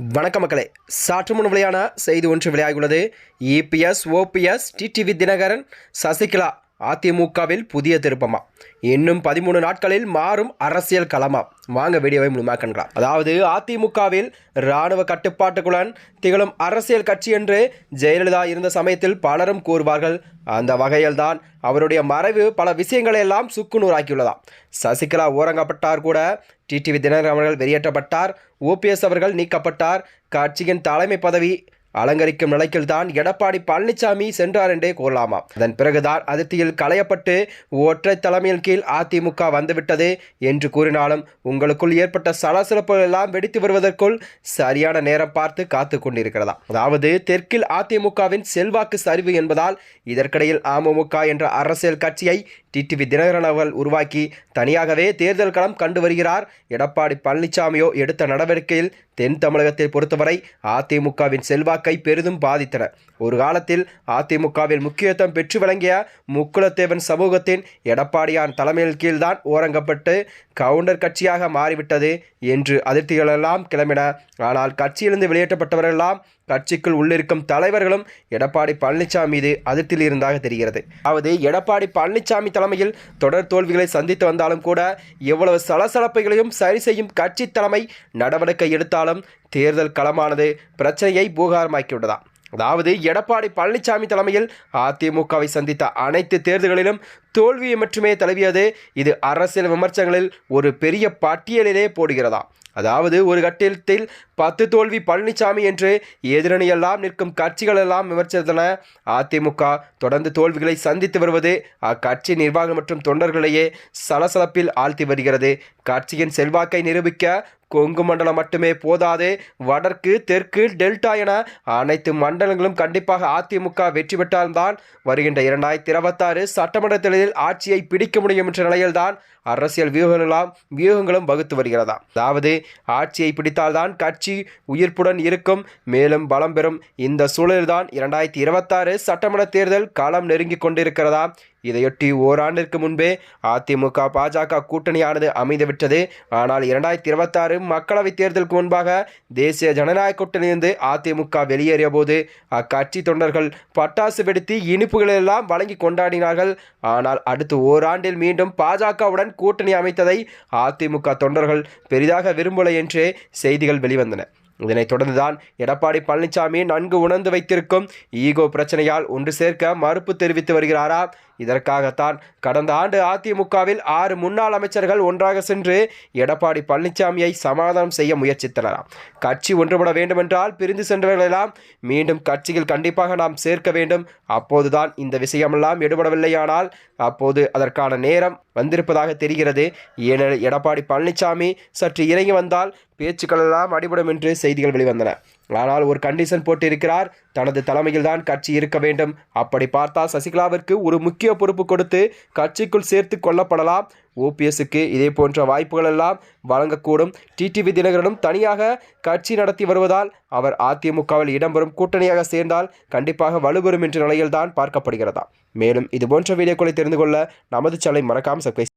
வணக்க மக்களே. சற்று முன் விளையான செய்தி ஒன்று வெளியாகியுள்ளது. EPS OPS TTV Dinakaran Sasikala அதிமுகவில் புதிய திருப்பமா. இன்னும் பதிமூணு நாட்களில் மாறும் அரசியல் களமா. வாங்க வீடியோவை முழுமையாக அதாவது அதிமுகவில் இராணுவ கட்டுப்பாட்டுக்குடன் திகழும் அரசியல் கட்சி என்று ஜெயலலிதா இருந்த சமயத்தில் பலரும் கூறுவார்கள். அந்த வகையில்தான் அவருடைய மறைவு பல விஷயங்களை எல்லாம் சுக்குநூறாக்கியுள்ளதாம். சசிகலா ஓரங்கப்பட்டார் கூட. டிடிவி தினகரன் அவர்கள் வெளியேற்றப்பட்டார். ஓபிஎஸ் அவர்கள் நீக்கப்பட்டார். கட்சியின் தலைமை பதவி அலங்கரிக்கும் நிலைக்கில்தான் எடப்பாடி பழனிசாமி சென்றார் என்றே கூறலாமா? அதன் பிறகுதான் அதிர்த்தியில் களையப்பட்டு ஒற்றை தலைமையின் கீழ் அதிமுக வந்துவிட்டது என்று கூறினாலும் உங்களுக்குள் ஏற்பட்ட சலசலப்புகள் எல்லாம் வெடித்து வருவதற்குள் சரியான நேரம் பார்த்து காத்து கொண்டிருக்கிறதா? அதாவது தெற்கில் அதிமுகவின் செல்வாக்கு சரிவு என்பதால் இதற்கிடையில் அமமுக என்ற அரசியல் கட்சியை டிடிவி தினகரன் அவர்கள் உருவாக்கி தனியாகவே தேர்தல் களம் கண்டு வருகிறார். எடப்பாடி பழனிசாமியோ எடுத்த நடவடிக்கையில் தென் தமிழகத்தை பொறுத்தவரை அதிமுகவின் செல்வாக்கை பெரிதும் பாதித்தன. ஒரு காலத்தில் அதிமுகவில் முக்கியத்துவம் பெற்று விளங்கிய முக்குலத்தேவன் சமூகத்தின் எடப்பாடியான் தலைமையில் கீழ்தான் ஓரங்கப்பட்டு கவுண்டர் கட்சியாக மாறிவிட்டது என்று அதிர்ச்சிகளெல்லாம் கிளம்பின. ஆனால் கட்சியிலிருந்து வெளியேற்றப்பட்டவர்களெல்லாம் கட்சிக்குள் உள்ளிருக்கும் தலைவர்களும் எடப்பாடி பழனிசாமி மீது அதிர்ச்சியில் இருந்தாக தெரிகிறது. அதாவது எடப்பாடி பழனிசாமி தலைமையில் தொடர் தோல்விகளை சந்தித்து வந்தாலும் கூட எவ்வளவு சலசலப்புகளையும் சரி செய்யும் கட்சி தலைமை நடவடிக்கை எடுத்தாலும் தேர்தல் களமானது பிரச்சனையை பூகாரமாக்கிவிட்டதா? அதாவது எடப்பாடி பழனிசாமி தலைமையில் அதிமுகவை சந்தித்த அனைத்து தேர்தல்களிலும் தோல்வியை மட்டுமே தழுவியது இது அரசியல் விமர்சனங்களில் ஒரு பெரிய பட்டியலிலே போடுகிறதா? அதாவது ஒரு கட்டிடத்தில் பத்து தோல்வி பழனிசாமி என்று எதிரணியெல்லாம் நிற்கும் கட்சிகள் எல்லாம் விமர்சித்தன. அதிமுக தொடர்ந்து தோல்விகளை சந்தித்து வருவது அக்கட்சி நிர்வாகம் மற்றும் தொண்டர்களையே சலசலப்பில் ஆழ்த்தி வருகிறது. கட்சியின் செல்வாக்கை நிரூபிக்க கொங்கு மண்டலம் மட்டுமே போதாது வடக்கு தெற்கு டெல்டா என அனைத்து மண்டலங்களும் கண்டிப்பாக அதிமுக வெற்றி பெற்றால்தான் வருகின்ற இரண்டாயிரத்தி இருபத்தாறு சட்டமன்ற தேர்தலில் ஆட்சியை பிடிக்க முடியும் என்ற நிலையில்தான் அரசியல் வியூகங்களாம் வியூகங்களும் வகுத்து வருகிறதா. அதாவது ஆட்சியை பிடித்தால்தான் கட்சி உயிர்ப்புடன் இருக்கும். மேலும் பலம் பெறும் இந்த சூழலில்தான் இரண்டாயிரத்தி இருபத்தாறு சட்டமன்ற தேர்தல் காலம் நெருங்கிக் கொண்டிருக்கிறதா இதையொட்டி ஓராண்டிற்கு முன்பே அதிமுக பாஜக கூட்டணியானது அமைந்துவிட்டது. ஆனால் இரண்டாயிரத்தி இருபத்தாறு மக்களவைத் தேர்தலுக்கு முன்பாக தேசிய ஜனநாயக கூட்டணியிலிருந்து அதிமுக வெளியேறிய போது அக்கட்சி தொண்டர்கள் பட்டாசு வெடித்து இனிப்புகளெல்லாம் வழங்கி கொண்டாடினார்கள். ஆனால் அடுத்து ஓராண்டில் மீண்டும் பாஜகவுடன் கூட்டணி அமைத்ததை அதிமுக தொண்டர்கள் பெரிதாக விரும்பலை என்றே செய்திகள் வெளிவந்தன. இதனைத் தொடர்ந்துதான் எடப்பாடி பழனிசாமி நன்கு உணர்ந்து வைத்திருக்கும் ஈகோ பிரச்சனையால் ஒன்று சேர்க்க மறுப்பு தெரிவித்து வருகிறாரா? இதற்காகத்தான் கடந்த ஆண்டு அதிமுகவில் ஆறு முன்னாள் அமைச்சர்கள் ஒன்றாக சென்று எடப்பாடி பழனிசாமியை சமாதானம் செய்ய முயற்சித்தனராம். கட்சி ஒன்றுபட வேண்டுமென்றால் பிரிந்து சென்றவர்களெல்லாம் மீண்டும் கட்சியில் கண்டிப்பாக நாம் சேர்க்க வேண்டும். அப்போதுதான் இந்த விஷயமெல்லாம் எடுபடவில்லையானால் அப்போது அதற்கான நேரம் வந்திருப்பதாக தெரிகிறது. ஏனெனில் எடப்பாடி பழனிசாமி சற்று இறங்கி வந்தால் பேச்சுக்கள் எல்லாம் அடிபடும் என்று செய்திகள் வெளிவந்தன. ஆனால் ஒரு கண்டிஷன் போட்டிருக்கிறார். தனது தலைமையில் தான் கட்சி இருக்க வேண்டும். அப்படி பார்த்தால் சசிகலாவிற்கு ஒரு முக்கிய பொறுப்பு கொடுத்து கட்சிக்குள் சேர்த்து கொள்ளப்படலாம். ஓபிஎஸ்க்கு இதே போன்ற வாய்ப்புகள் எல்லாம் வழங்கக்கூடும். டிடிவி தினகரனும் தனியாக கட்சி நடத்தி வருவதால் அவர் அதிமுகவில் இடம்பெறும் கூட்டணியாக சேர்ந்தால் கண்டிப்பாக வலுபெறும் என்ற நிலையில்தான் பார்க்கப்படுகிறதா. மேலும் இது போன்ற வீடியோக்களை தெரிந்து கொள்ள நமது சேனலை மறக்காமல் சப்ஸ்கிரைப்